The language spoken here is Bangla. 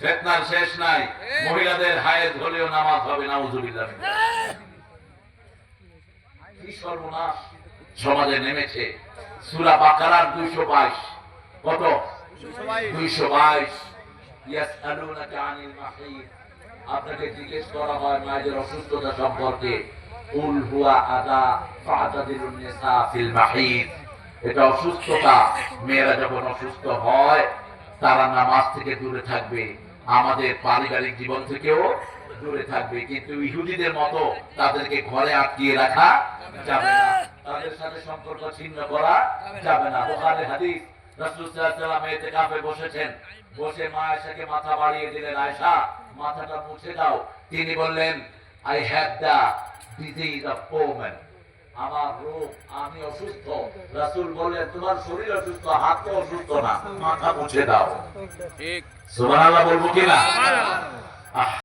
ফেতনার শেষ নাই। মহিলাদের হায়ের হলেও নামাজ হবে না উজুবিল্লাহ কি সর্বনাশ। সমাজে নেমেছে। সুরা বাকারার দুইশো বাইশ। কত? দুইশো বাইশ। আপনাকে জিজ্ঞেস করা হয় মায়েদের অসুস্থতা সম্পর্কে। উল হুয়া আদা এটা অসুস্থতা। মেয়েরা যখন অসুস্থ হয়, তারা নামাজ থেকে দূরে থাকবে। আমাদের পারিবারিক জীবন থেকেও দূরে থাকবে। কিন্তু ইহুদিদের মতো তাদেরকে ঘরে আটকিয়ে রাখা যাবে না। তাদের সাথে সম্পর্ক ছিন্ন করা যাবে না। ওখানে হাদিস বসেছেন। বসে মা আয়েশাকে মাথা বাড়িয়ে দিলেন, আয়েশা, মাথাটা মুছে দাও। তিনি বললেন I have the disease of women আমার রোগ আমি অসুস্থ। রাসুল বলে তোমার শরীর অসুস্থ হাত তো অসুস্থ না মাথা মুছে দাও। ঠিক। সুবহানাল্লাহ বলব কি না?